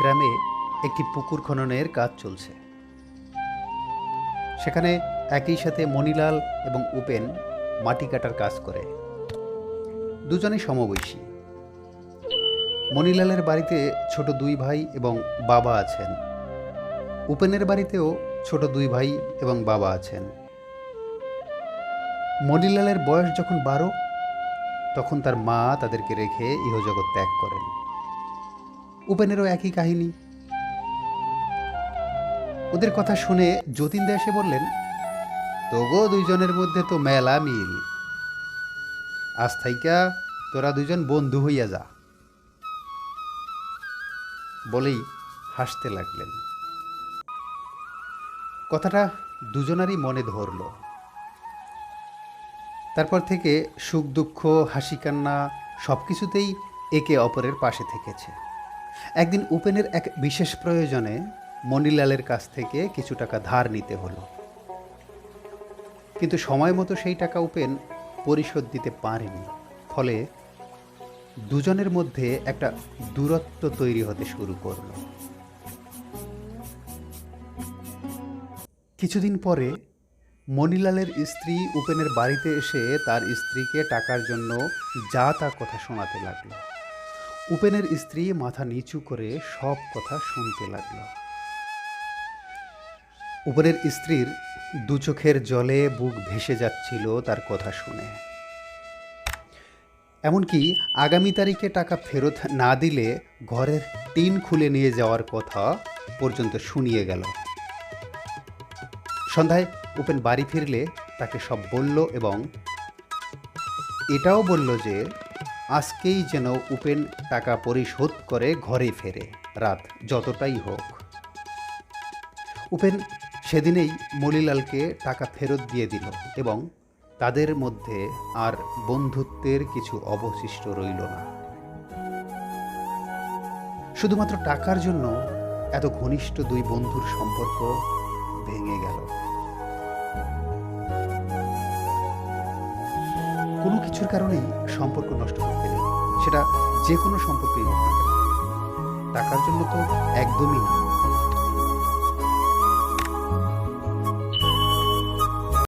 গ্রামে একটি পুকুর খননের কাজ চলছে। সেখানে একই সাথে মণিলাল এবং উপেন মাটি কাটার কাজ করে। দুজনেই সমবয়সী। মণিলালের বাড়িতে ছোট দুই ভাই এবং বাবা আছেন। উপেনের বাড়িতেও ছোট দুই ভাই এবং বাবা আছেন। মণিলালের বয়স যখন বারো, তখন তার মা তাদেরকে রেখে ইহজগৎ ত্যাগ করেন। উপেনেরও একই কাহিনী। ওদের কথা শুনে যতীন এসে বললেন, তোগো দুইজনের মধ্যে তো মেলা মিল। আজ থাইকা তোরা দুজন বন্ধু হইয়া যা। বলেই হাসতে লাগলেন। কথাটা দুজনারই মনে ধরল। তারপর থেকে সুখ দুঃখ, হাসি কান্না সব কিছুতেই একে অপরের পাশে থেকেছে। একদিন উপেনের এক বিশেষ প্রয়োজনে মণিলালের কাছ থেকে কিছু টাকা ধার নিতে হলো। কিন্তু সময় মতো সেই টাকা উপেন পরিশোধ দিতে পারেনি। ফলে দুজনের মধ্যে একটা দূরত্ব তৈরি হতে শুরু করল। কিছুদিন পরে মণিলালের স্ত্রী উপেনের বাড়িতে এসে তার স্ত্রীকে টাকার জন্য যা তা কথা শোনাতে লাগল। উপেনের স্ত্রী মাথা নিচু করে সব কথা শুনতে লাগল। উপেনের স্ত্রীর দু চোখের জলে বুক ভেসে যাচ্ছিল তার কথা শুনে। এমনকি আগামী তারিখে টাকা ফেরত না দিলে ঘরের টিন খুলে নিয়ে যাওয়ার কথা পর্যন্ত শুনিয়ে গেল। সন্ধ্যায় উপেন বাড়ি ফিরলে তাকে সব বলল এবং এটাও বলল যে আজকেই যেন উপেন টাকা পরিশোধ করে ঘরে ফেরে, রাত যতটাই হোক। উপেন সেদিনেই মলিলালকে টাকা ফেরত দিয়ে দিল এবং তাদের মধ্যে আর বন্ধুত্বের কিছু অবশিষ্ট রইল না। শুধুমাত্র টাকার জন্য এত ঘনিষ্ঠ দুই বন্ধুর সম্পর্ক ভেঙে গেল। কোনো কিছুর কারণেই সম্পর্ক নষ্ট করতে নেই। সেটা যে কোনো সম্পর্কেই হোক টাকার জন্য তো একদমই না।